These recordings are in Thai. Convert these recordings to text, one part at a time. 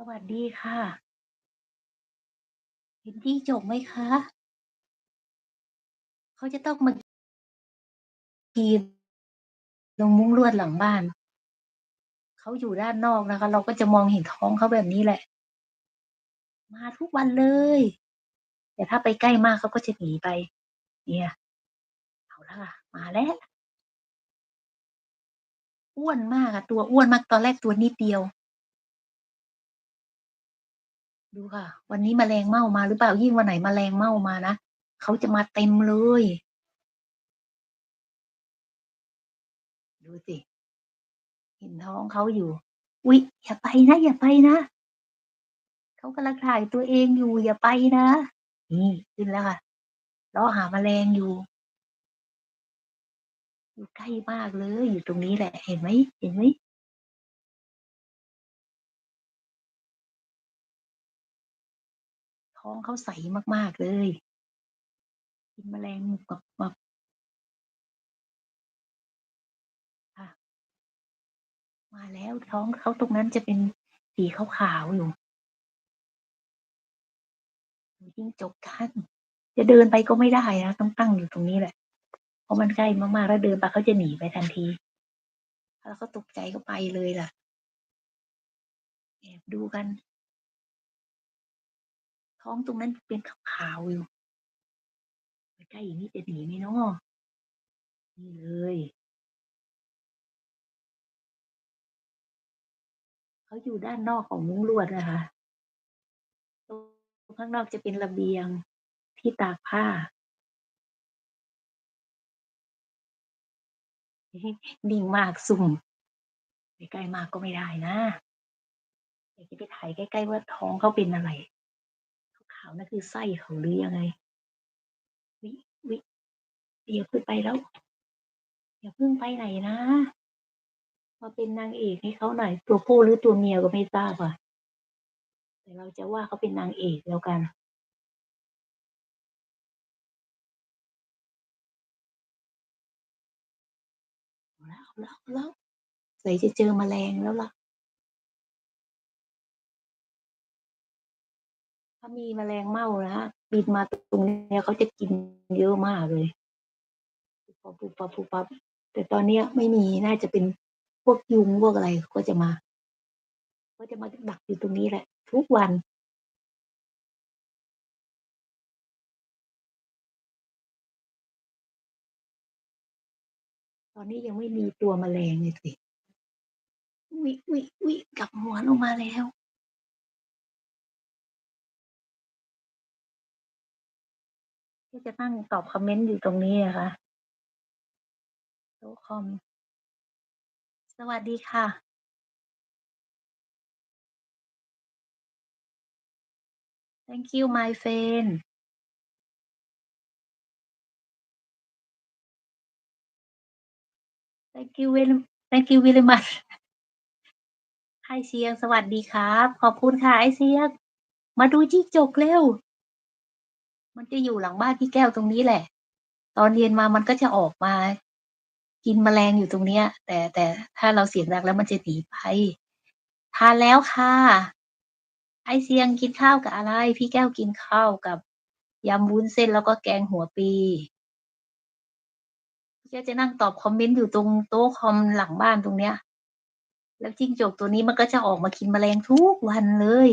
สวัสดีค่ะ เห็นจิ้งจกไหมคะ?เขาจะต้องมาปีนตรงมุ้งลวดหลังบ้าน เขาอยู่ด้านนอกนะคะ เราก็จะมองเห็นท้องเขาแบบนี้แหละ มาทุกวันเลย แต่ถ้าไปใกล้มากเขาก็จะหนีไป เนี่ยเอาล้วค่ะ มาแล้ว อ้วนมากอะตัวอ้วนมากตอนแรกตัวนิดเดียว ดูค่ะ วันนี้แมลงเม่ามาหรือเปล่ายิ่งวันไหนแมลงเม่ามานะเขาจะมาเต็มเลย ดูสิเห็นท้องเขาอยู่อุ๊ยอย่าไปนะอย่าไปนะเขากำลังถ่ายตัวเองอยู่อย่าไปนะนี่ขึ้นแล้วค่ะเลาะหาแมลงอยู่ อยู่ใกล้มากเลย อยู่ตรงนี้แหละ เห็นไหมเห็นไหม? ท้องเขาใสมากๆเลย กินแมลงมุบมับค่ะมาแล้วท้องเขาตรงนั้นจะเป็นสีขาวๆอยู่ดูจิ้งจกกันจะเดินไปก็ไม่ได้นะต้องตั้งอยู่ตรงนี้แหละ เพราะมันใกล้มากๆแล้วเดินไปเขาจะหนีไปทันทีถ้าเขาตกใจก็ไปเลยล่ะ แอบดูกัน ท้องตรงนั้นเป็นขาวๆอยู่ไปใกล้อีกนิดจะหนีไหมเนาะ?นี่เลยเขาอยู่ด้านนอกของมุ้งลวดอะคะตรงข้างนอกจะเป็นระเบียงที่ตากผ้านิ่งมากซุ่มไปใกล้มากก็ไม่ได้นะอยากจะไปถ่ายใกล้ ๆ ว่าท้องเขาเป็นอะไราวนั่นคือไส้เขาหรือยังไงอุ๊ยอุ๊ยอย่าเพิ่งไปแล้วอย่าเพิ่งไปไหนนะมาเป็นนางเอกให้เขาหน่อย ตัวผู้หรือตัวเมียก็ไม่ทราบอะแต่เราจะว่าเขาเป็นนางเอกแล้วกันเอาแล้วแล้วๆสงสัยจะเจอแมลงแล้วล่ะ ถ้ามีแมลงเม่านะบินมาตรงเนี้ยเขาจะกินเยอะมากเลยปุ๊บปั๊บๆๆแต่ตอนเนี้ยไม่มีน่าจะเป็นพวกยุงพวกอะไรก็จะมาเขาจะมาดักอยู่ตรงนี้แหละ ทุกวันตอนนี้ยังไม่มีตัวแมลงเลยสิอุ๊ยๆๆกลับหัวลงมาแล้ว ก็จะนั่งตอบคอมเมนต์อยู่ตรงนี้อะคะโต๊ะคอม สวัสดีค่ะ Thank you my friend Thank you very thank you very much Hi เชียงสวัสดีครับ ขอบคุณค่ะไอ้เชียง มาดูจิ้งจกเร็ว มันจะอยู่หลังบ้านพี่แก้วตรงนี้แหละ ตอนเย็นมามันก็จะออกมา กินแมลงอยู่ตรงเนี้ย แต่แต่ถ้าเราเสียงดังแล้วมันจะหนีไปทานแล้วค่ะ ไอเชียงกินข้าวกับอะไร?พี่แก้วกินข้าวกับยำวุ้นเส้นแล้วก็แกงหัวปีพี่แก้วจะนั่งตอบคอมเมนต์อยู่ตรงโต๊ะคอมหลังบ้านตรงเนี้ย แล้วจิ้งจกตัวนี้มันก็จะออกมากินแมลงทุกวันเลย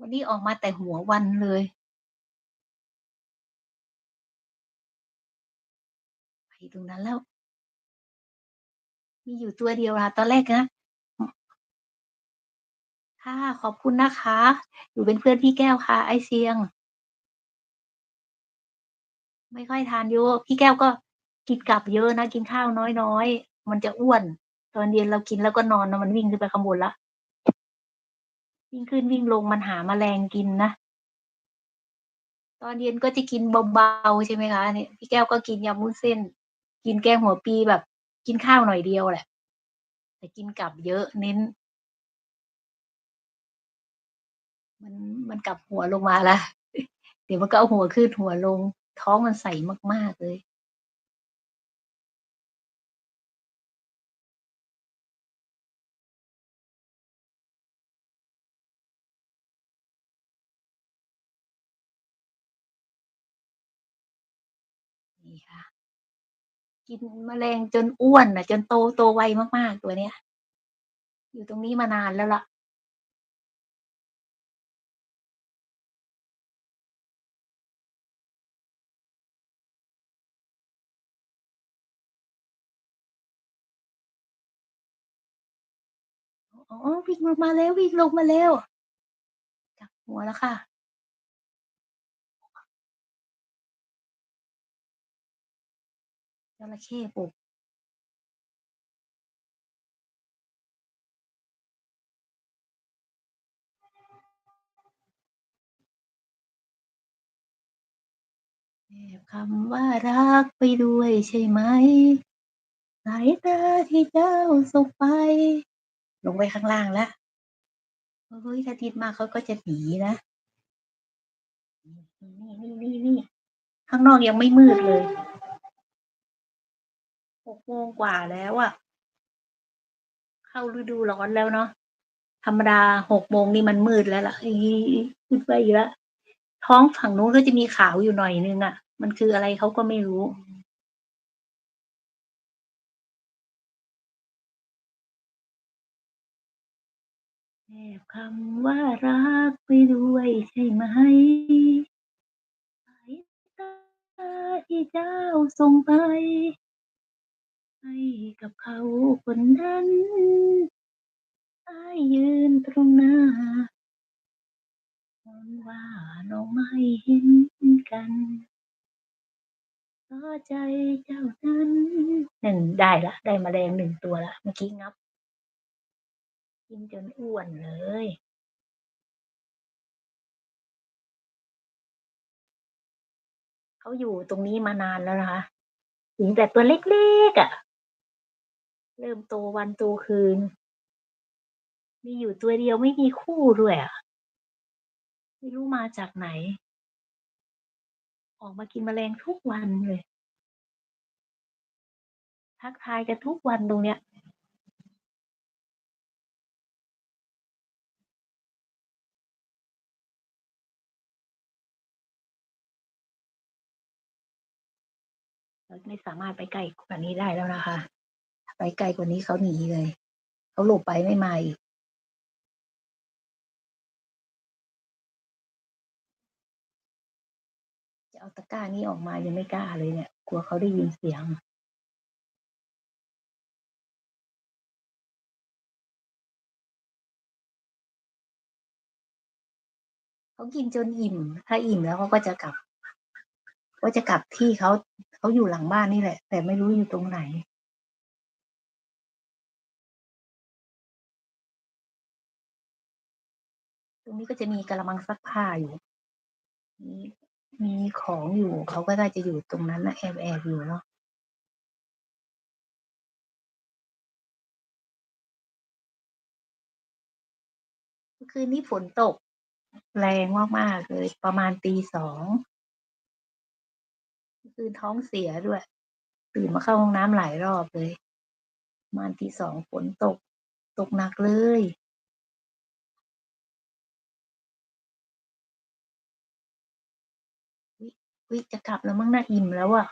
วันนี้ออกมาแต่หัววันเลย ไปตรงนั้นแล้ว มีอยู่ตัวเดียวค่ะตอนแรกนะค่ะขอบคุณนะคะ อยู่เป็นเพื่อนพี่แก้วค่ะ ไอเชียง ไม่ค่อยทานเยอะพี่แก้วก็กินกลับเยอะนะ กินข้าวน้อยๆ มันจะอ้วน ตอนเย็นเรากินแล้วก็นอนนะมันวิ่งขึ้นไปข้างบนล้ว วิ่งขึ้นวิ่งลงมันหาแมลงกินนะตอนเย็นก็จะกินเบาๆใช่ไหมคะเนี่ยพี่แก้วก็กินยำวุ้นเส้น กินแกงหัวปีแบบ กินข้าวหน่อยเดียวแหละ แต่กินกลับเยอะเน้น มันมันกลับหัวลงมาล้วเดี๋ยวมันก็เอาหัวขึ้นหัวลง ท้องมันใสมากๆเลย ค่ะ กินแมลงจนอ้วนน่ะ จนโตโตไวมากๆตัวเนี้ย อยู่ตรงนี้มานานแล้วล่ะอ๋อวิ่งลงมาแล้ววิ่งลงมาแล้วจับหัวแล้วค่ะ จระเข้บุกแอบคำว่ารักไปด้วยใช่ไหม สายตาที่เจ้าส่งไป ลงไปข้างล่างแล้วเฮ้ยถ้าทิศมาเขาก็จะหนีนะ นี่ๆๆๆข้างนอกยังไม่มืดเลย 6โมงกว่าแล้วอะเข้าฤดูร้อนแล้วเนาะธรรมดา6โมงนี่มันมืดแล้วล่ะอีมืดไปอีกแล้วท้องฝั่งนู้นก็จะมีขาวอยู่หน่อยนึงอะมันคืออะไรเขาก็ไม่รู้แอบคำว่ารักไปด้วยใช่ไหมสายตาที่เจ้าส่งไป ให้กับเขาคนนั้น อ้ายยืนตรงหน้าวอนว่าน้องไม่เห็นกันเพราะใจเจ้านั้นนั่นได้ล้วได้มาแมลงตัวล้วเมื่อกี้งับ กินจนอ้วนเลยเขาอยู่ตรงนี้มานานแล้วนะคะถึงแต่ตัวเล็กๆอะ เริ่มโตวันโตคืน มีอยู่ตัวเดียวไม่มีคู่ด้วยอะ ไม่รู้มาจากไหน ออกมากินแมลงทุกวันเลย ทักทายกันทุกวันตรงเนี้ยเราไม่สามารถไปใกล้กว่านี้ได้แล้วนะคะ ไปใกลกว่านี้เขาหนีเลย เขาหลบไปไม่มาอีกจะเอาตะกร้านี้ออกมายังไม่กล้าเลยเนี่ย กลัวเขาได้ยินเสียงเขากินจนอิ่ม ถ้าอิ่มแล้วเขาก็จะกลับ ก็จะกลับที่เขาเขาอยู่หลังบ้านนี่แหละ แต่ไม่รู้อยู่ตรงไหน รงนี้ก็จะมีกะละมังซักผ้าอยู่มีมีของอยู่เขาก็น่าจะอยู่ตรงนั้นนะแอบๆอยู่เนาะเมื่อคืนนี้ฝนตก แรงมากๆเลย ประมาณ02:00เมื่อคืนท้องเสียด้วย ตื่นมาเข้าห้องน้ำหลายรอบเลยประมาณ02:00ฝนตก ตกหนักเลย อุ๊ยอุ๊ยจะกลับแล้วมั้งน่ะอิ่มแล้วอะ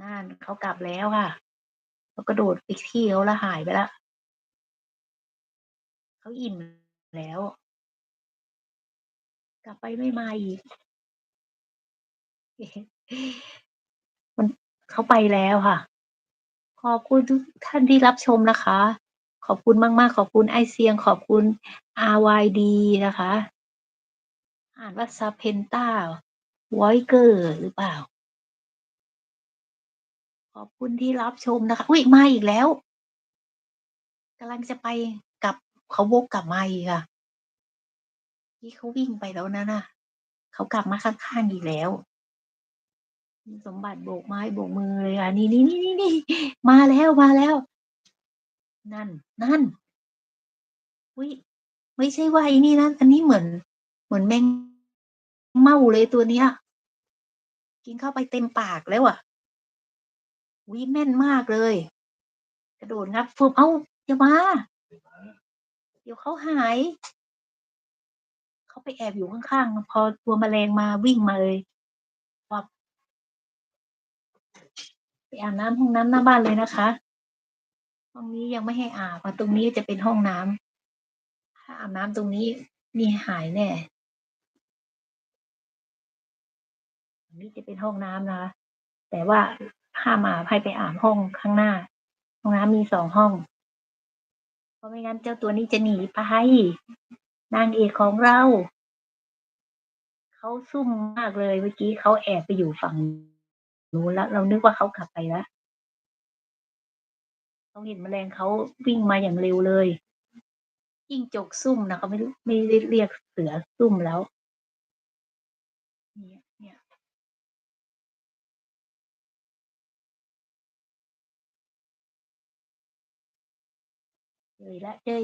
นั่นเขากลับแล้วค่ะเขากระโดดไปที่เขาล้วหายไปล้วเขาอิ่มแล้ว กลับไปไม่มาอีกมันเขาไปแล้วค่ะ ขอบคุณทุกท่านที่รับชมนะคะ ขอบคุณมาก ๆ ขอบคุณไอเซียง ขอบคุณ RYD นะคะ อ่านว่า Zapenta Voiger หรือเปล่า?ขอบคุณที่รับชมนะคะ อุ๊ยมาอีกแล้วกำลังจะไปกลับเขาวกกลับมาอีกค่ะที่เขาวิ่งไปแล้วนั่นน่ะเขากลับมาข้างๆอีกแล้วสมบัติโบกไม้โบกมือเลยค่ะนี่ๆๆๆมาแล้วมาแล้ว นั่น นั่นอุ๊ยไม่ใช่ว่าไอ้นี่นะอันนี้เหมือน เหมือนแมง เมาเลยตัวเนี้ย กินเข้าไปเต็มปากแล้วอะอุ๊ยแม่นมากเลย กระโดดงับฟึบอ้าอย่ามา เดี๋ยวเขาหาย เขาไปแอบอยู่ข้างๆ พอตัวแมลงมาวิ่งมาเลยวับไปอาบน้ำห้องน้ำหน้าบ้านเลยนะคะ ห้องนี้ยังไม่ให้อาบเพราตรงนี้จะเป็นห้องน้ำถ้าอาบน้ำตรงนี้นี่หายแน่ อั นนี้จะเป็นห้องน้ำนะคะ แต่ว่าห้ามอาบให้ไปอาบห้องข้างหน้า ห้องน้ำมีสองห้อง เพราะไม่งั้นเจ้าตัวนี้จะหนีไปนางเอกของเราเขาซุ่มมากเลยเมื่อกี้เขาแอบไปอยู่ฝั่งนู้นแล้ว เรานึกว่าเขากลับไปแล้วเขาเห็นแมลงเขาวิ่งมาอย่างเร็วเลยจิ้งจกซุ่มนะเขาไม่ไม่ได้เรียกเสือซุ่มแล้ว เจอ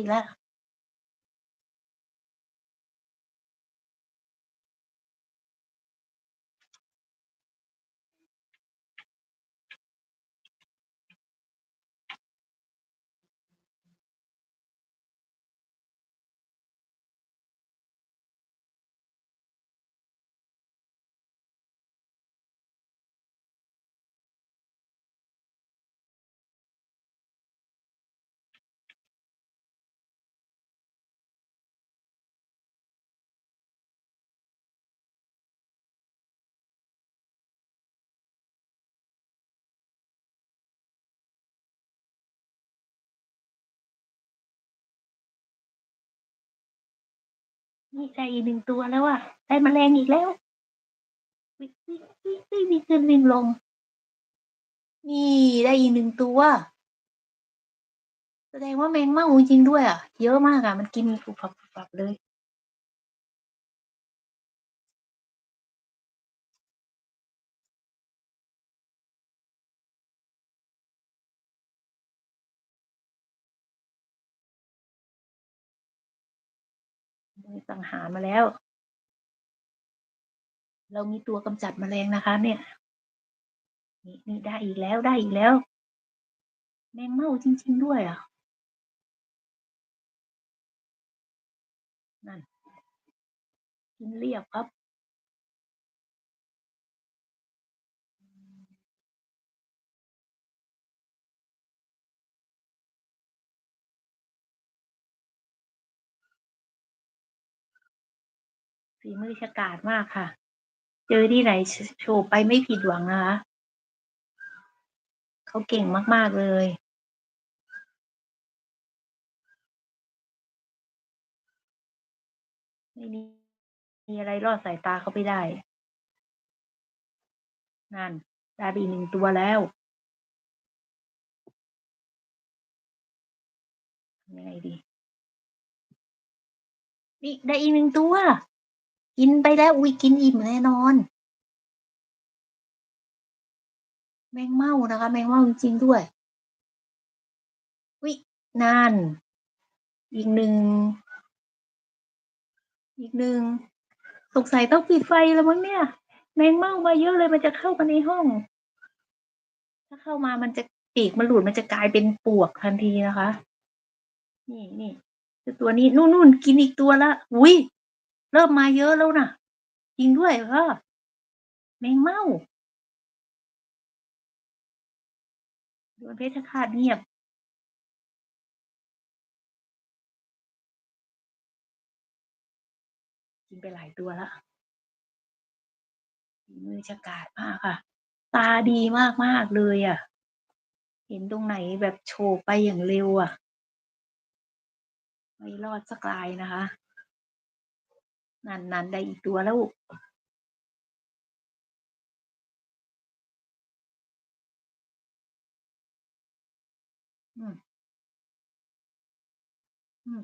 นี่ได้อีกหนึ่งตัวแล้วอะได้แมลงอีกแล้ววิ่งวิ่งวิ่งวิ่งวิ่งขึ้นวิ่งลง นี่ได้อีกหนึ่งตัว แสดงว่าแมงเม่าจริงด้วยอะ เยอะมากอะ มันกินปุบปับปุบปับเลย มีสังหารมาแล้ว เรามีตัวกำจัดแมลงนะคะ เนี่ย นี่นี่ได้อีกแล้วได้อีกแล้ว แมงเม่าจริง ๆ ด้วยอะนั่นกินเรียบครับ ฝีมือฉกาจมากค่ะ เจอที่ไหนโชว์ไปไม่ผิดหวังนะคะเขาเก่งมาก ๆ เลยไม่มีมีอะไรรอดสายตาเขาไปได้ นั่นได้อีกหนึ่งตัวแล้วยังไงดี นี่ได้อีกหนึ่งตัว กินไปแล้วอุ๊ยกินอิ่มแน่นอน แมงเม่านะคะ แมงเม่าจริงๆด้วยอุ๊ยนั่นอีกหนึ่งอีกหนึ่งสงสัยต้องปิดไฟแล้วมั้งเนี่ย แมงเม่ามาเยอะเลยมันจะเข้ามาในห้อง ถ้าเข้ามามันจะปีกมันหลุดมันจะกลายเป็นปวกทันทีนะคะ นี่นี่ตัวนี้นู่นๆกินอีกตัวละอุ๊ย เริ่มมาเยอะแล้วน่ะ จริงด้วยค่ะแมงเม่าโดนเพชฌฆาตเงียบกินไปหลายตัวแล้วมือฉกาจมากค่ะ ตาดีมากๆเลยอะเห็นตรงไหนแบบโฉบไปอย่างเร็วอะไม่รอดสักรายนะคะ นั่นๆได้อีกตัวแล้วอืมอืม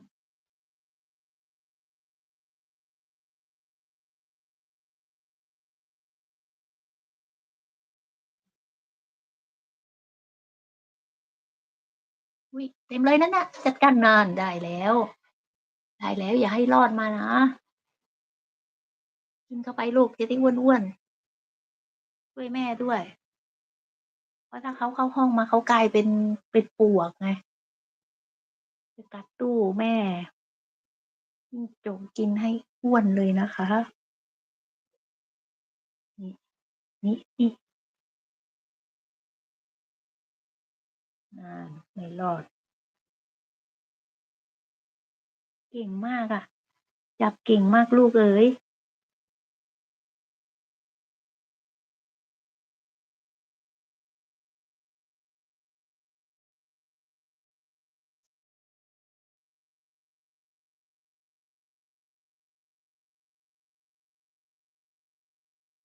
อุ๊ยเต็มเลยนั่นน่ะจัดการนั่นได้แล้ว ได้แล้วอย่าให้รอดมานะ กินเข้าไปลูกจะได้อ้วนๆช่วยแม่ด้วย เพราะถ้าเขาเข้าห้องมาเขากลายเป็นเป็นปวกไงไปกัดตู้แม่จิ้งจกกินให้อ้วนเลยนะคะ นี่นี่นี่นั่นไม่รอด เก่งมากอะจับเก่งมากลูกเอ๋ย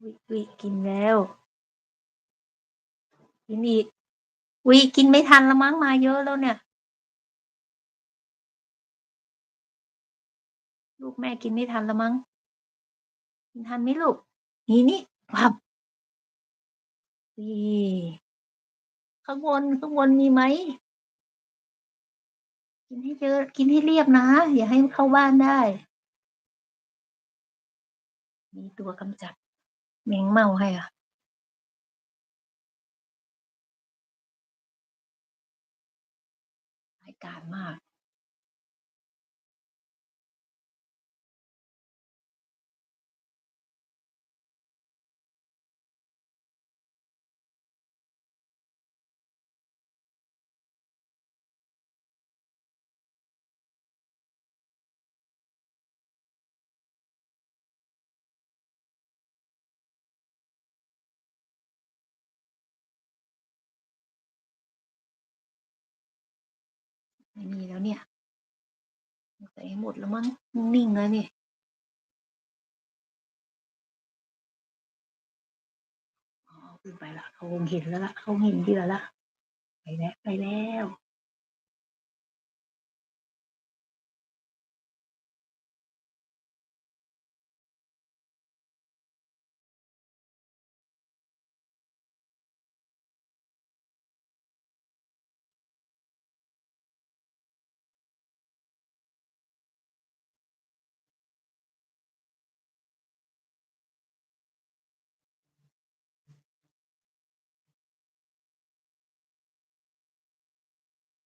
อุ๊ยๆกินแล้วกินอีกอุ๊ยกินไม่ทันแล้วมั้งมาเยอะแล้วเนี่ย ลูกแม่กินไม่ทันแล้วมั้งกินทันไหมลูก?นี่ๆวับนี่ข้างบนข้างบนมีไหม?กินให้เยอะกินให้เรียบนะ อย่าให้เข้าบ้านได้ มีตัวกำจัด แมงเม่าให้อะร้ายกาจมาก ไม่มีแล้วเนี่ยสงสัยหมดแล้วมั้งนิ่งเลยนี่อ๋อขึ้นไปละเขาคงเห็นแล้วละเขาเห็นเหยื่อแล้วไปแล้วไปแล้ว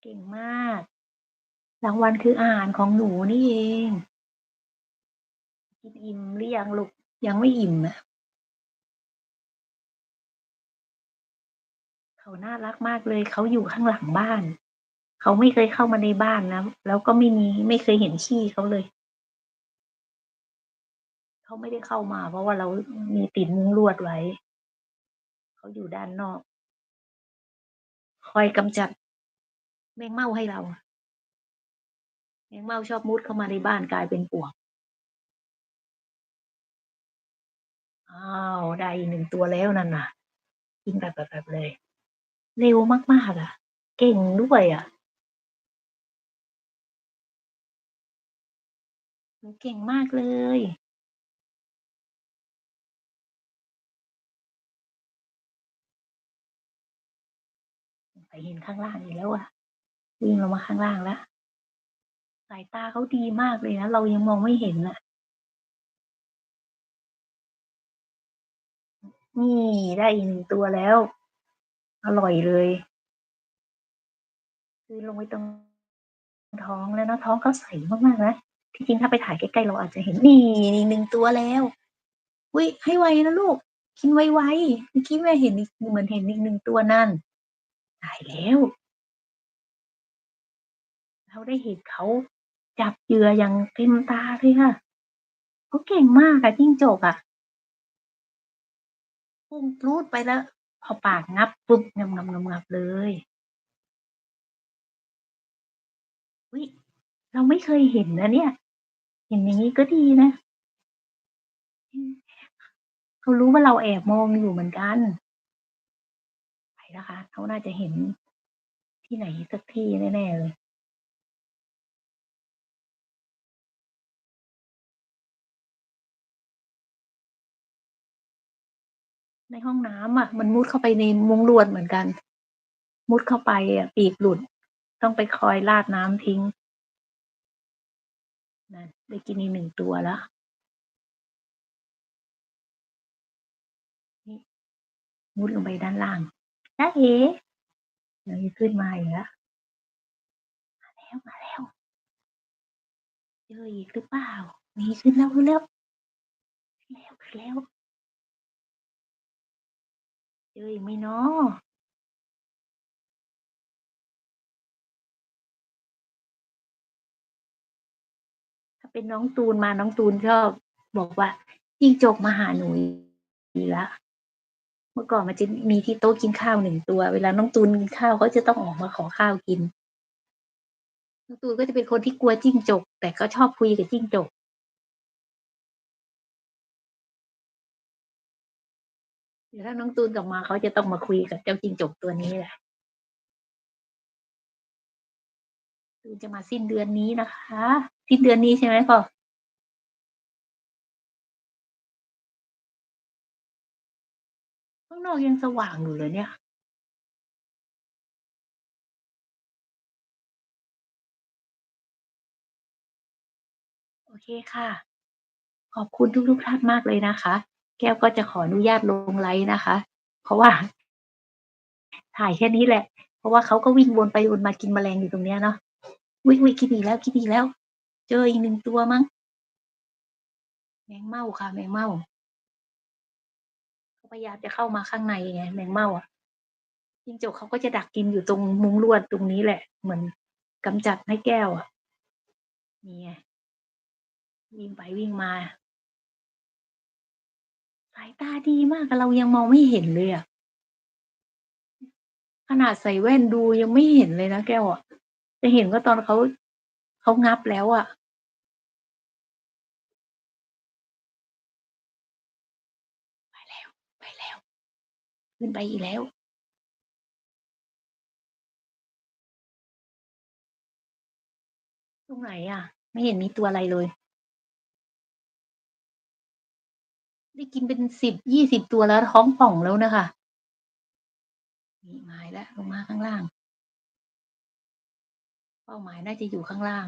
เก่งมาก รางวัลคืออาหารของหนูนี่เอง กินอิ่มหรือยังลูก?ยังไม่อิ่มอะเขาน่ารักมากเลย เขาอยู่ข้างหลังบ้าน เขาไม่เคยเข้ามาในบ้านนะ แล้วก็ไม่มีไม่เคยเห็นขี้เขาเลย เขาไม่ได้เข้ามา เพราะว่าเรามีติดมุ้งลวดไว้ เขาอยู่ด้านนอก คอยกำจัด มงเม่าให้เราแมงเม่าชอบมุดเข้ามาในบ้านกลายเป็นปวกอ้าวได้อีก1ตัวแล้วนั่นน่ะ กินแบบๆๆเลย เร็วมากๆอะเก่งด้วยอะหนูเก่งมากเลยสงสัยเห็นข้างล่างอีกแล้วอะ วิ่งลงมาข้างล่างแล้ว สายตาเขาดีมากเลยนะ เรายังมองไม่เห็นน่ะ นี่ได้อีก1ตัวแล้ว อร่อยเลยกลืนลงไปตรงท้องแล้วนะท้องเขาใสมากๆนะที่จริงถ้าไปถ่ายใกล้ๆเราอาจจะเห็นนี่อีก1ตัวแล้วอุ๊ยให้ไวนะลูก กินไวๆเมื่อกี้แม่เห็นเหมือนเห็นอีก1ตัวนั่นได้แล้ว เราได้เห็นเขาจับเหยื่ออย่างเต็มตาเลยค่ะเขาเก่งมากอะจิ้งจกอะพุ่งปรู๊ดไปแล้วเอปากงับปุ๊บงับๆๆๆเลยอุ๊ยเราไม่เคยเห็นนะเนี่ย เห็นอย่างงี้ก็ดีนะเขารู้ว่าเราแอบมองอยู่เหมือนกันไปนะคะเขาน่าจะเห็นที่ไหนสักที่แน่ๆเลย ในห้องน้ำอะ มันมุดเข้าไปในมุ้งลวดเหมือนกัน มุดเข้าไปอะปีกหลุด ต้องไปคอยราดน้ำทิ้งนั่นได้กินอีก1ตัวแล้วนี่มุดลงไปด้านล่างจ๊ะเอ๋เดี๋ยวจะขึ้นมาอีกแล้วมาแล้วๆเจออีกหรือเปล่า?นี่ขึ้นแล้วขึ้นแล้วขึ้นแล้วขึ้นแล้ว ออีกไหมเนาะถ้าเป็นน้องตูนมาน้องตูนชอบบอกว่าจิ้งจกมาหาหนูดีแล้วเมื่อก่อนมันจะมีที่โต๊ะกินข้าวหนึ่งตัว เวลาน้องตูนกินข้าวเขาจะต้องออกมาขอข้าวกินน้องตูนก็จะเป็นคนที่กลัวจิ้งจก แต่ก็ชอบคุยกับจิ้งจก เดี๋ยวถ้าน้องตูนกลับมาเขาจะต้องมาคุยกับเจ้าจิงจกตัวนี้แหละตูนจะมาสิ้นเดือนนี้นะคะ สิ้นเดือนนี้ใช่ไหมพ่อข้างนอกยังสว่างอยู่เลยเนี่ยโอเคค่ะ ขอบคุณทุกๆท่านมากเลยนะคะ แก้วก็จะขออนุญาตลงไลฟ์นะคะ เพราะว่า ถ่ายแค่นี้แหละ เพราะว่าเขาก็วิ่งวนไปวนมากินแมลงอยู่ตรงเนี้ยเนาะวิ่งวิ่งกินอีกแล้วกินอีกแล้ว เจออีกหนึ่งตัวมั้งแมงเม่าค่ะ แมงเม่าเขาพยายามจะเข้ามาข้างในไงแมงเม่าอะจิงจกเขาก็จะดักกินอยู่ตรงมุ้งลวดตรงนี้แหละ เหมือนกำจัดให้แก้วอะนี่ไงวิ่งไปวิ่งมาายตาดีมากเรายังมองไม่เห็นเลยอะขนาดใส่แว่นดูยังไม่เห็นเลยนะแก้วอะจะเห็นก็ตอนเขาเขางับแล้วอะไปแล้วไปแล้ว ขึ้นไปอีกแล้วตรงไหนอะไม่เห็นมีตัวอะไรเลย ได้กินเป็นสิบยี่สิบตัวแล้วท้องป่องแล้วนะคะนี่หมายแล้วลงมาข้างล่าง เป้าหมายน่าจะอยู่ข้างล่าง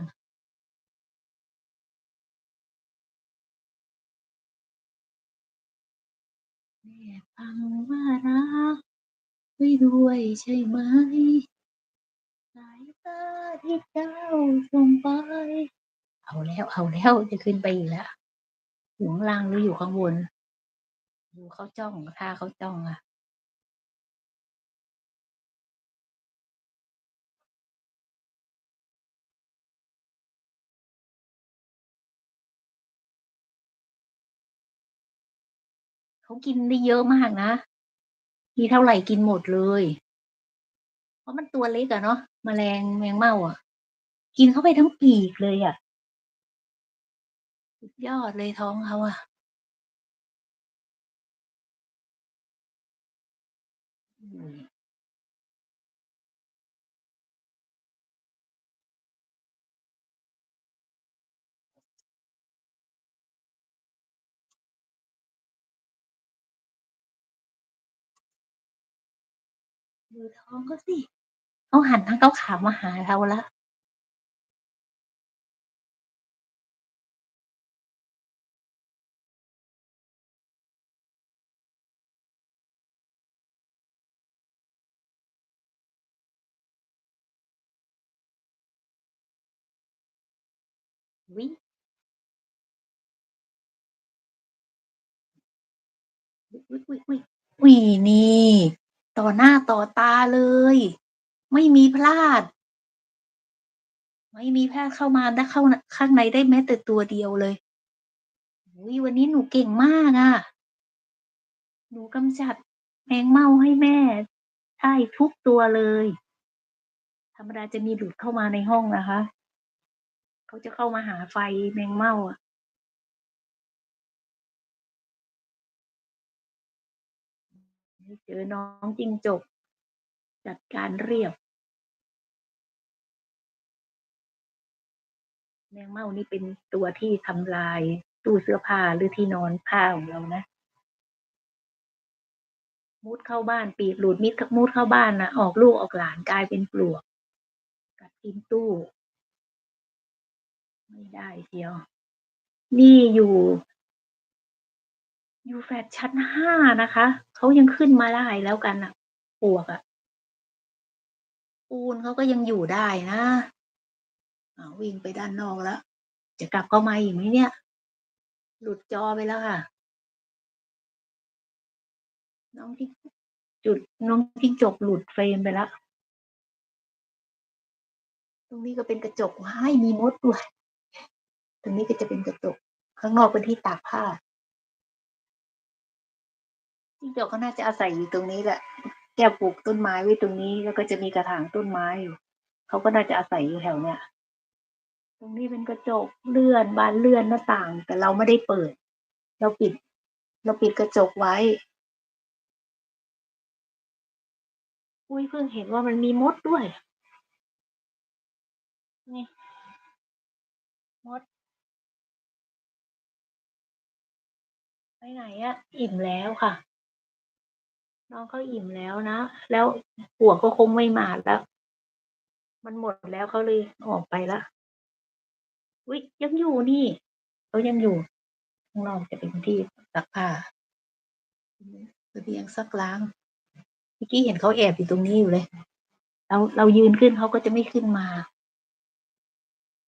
แม่ฟังว่ารักไม่ด้วยใช่ไหมสายตาที่เจ้าส่งไป เอาแล้วเอาแล้วจะขึ้นไปอีกแล้วอยู่ข้างล่างหรืออยู่ข้างบน ดูเขาจ้องท่าเขาจ้องอะเขากินได้เยอะมากนะ มีเท่าไหร่กินหมดเลย เพราะมันตัวเล็กอะเนาะแมลงแมงเม่าอะกินเข้าไปทั้งปีกเลยอะสุดยอดเลยท้องเขาอะ ดูท้องก็สิเขาหันทั้งเขาขามาหาเราละวิ วิวิวิวิวินี่ ต่อหน้าต่อตาเลย ไม่มีพลาด ไม่มีแพทย์เข้ามาได้เข้าข้างในได้แม้แต่ตัวเดียวเลยอุ้ยวันนี้หนูเก่งมากอะหนูกำจัดแมงเม่าให้แม่ใช่ทุกตัวเลย ธรรมดาจะมีหลุดเข้ามาในห้องนะคะ เขาจะเข้ามาหาไฟแมงเม่าอะเจอน้องจิงจกจัดการเรียบ แมงเม่านี่เป็นตัวที่ทำลายตู้เสื้อผ้าหรือที่นอนผ้าของเรานะ มุดเข้าบ้านปีกหลุดมิดมุดเข้าบ้านนะออกลูกออกหลานกลายเป็นปลวกกัดกินตู้ ไม่ได้เชียว นี่อยู่อยู่แฟลตชั้นห้านะคะ เขายังขึ้นมาได้แล้วกันอะปวกอะปูนเขาก็ยังอยู่ได้นะอ่าวิ่งไปด้านนอกแล้ว จะกลับเข้ามาอีกไหมเนี่ย หลุดจอไปแล้วค่ะ น้องที่จุดน้องจิ้งจกหลุดเฟรมไปแล้ว ตรงนี้ก็เป็นกระจกให้มีมดด้วย ตรงนี้ก็จะเป็นกระจกข้างนอกเป็นที่ตากผ้าจิ้งจกก็น่าจะอาศัยอยู่ตรงนี้แหละ แก้วปลูกต้นไม้ไว้ตรงนี้ แล้วก็จะมีกระถางต้นไม้อยู่ เขาก็น่าจะอาศัยอยู่แถวเนี้ยตรงนี้เป็นกระจกเลื่อนบานเลื่อนหน้าต่าง แต่เราไม่ได้เปิด เราปิด เราปิดกระจกไว้ อุ๊ยเพิ่งเห็นว่ามันมีมดด้วย นี่มด ไปไหนอะอิ่มแล้วค่ะ น้องเขาอิ่มแล้วนะ แล้วปลวกก็คงไม่มาแล้ว มันหมดแล้วเขาเลยออกไปแล้วอุ๊ยยังอยู่นี่เขายังอยู่ข้างนอกจะเป็นที่ซักผ้าระเบียงซักล้างเมื่อกี้เห็นเขาแอบอยู่ตรงนี้อยู่เลย เราเรายืนขึ้นเขาก็จะไม่ขึ้นมา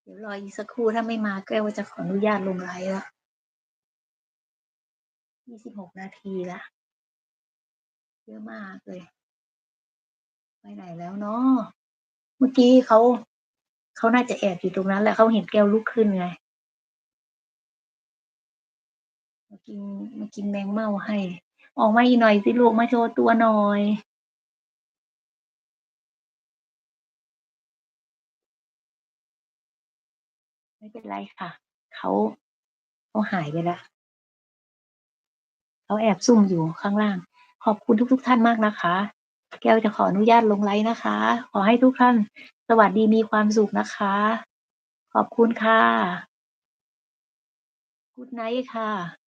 เดี๋ยวรออีกสักครู่ถ้าไม่มาแก้วจะขออนุญาตลงไลน์ละ ฟ์แล้ว26นาทีแล้วเยอะมากเลย ไปไหนแล้วเนาะเมื่อกี้เขา เขาน่าจะแอบอยู่ตรงนั้นแหละเขาเห็นแก้วลุกขึ้นไง มากินมากินแมงเม่าให้ ออกมาอีกหน่อยสิลูกมาโชว์ตัวหน่อยไม่เป็นไรค่ะ เขาเขาหายไปแล้ว เขาแอบซุ่มอยู่ข้างล่าง ขอบคุณทุก ๆ ท่านมากนะคะ แก้วจะขออนุญาตลงไลน์นะคะ ขอให้ทุกท่าน สวัสดีมีความสุขนะคะ ขอบคุณค่ะ กุดไนท์ค่ะ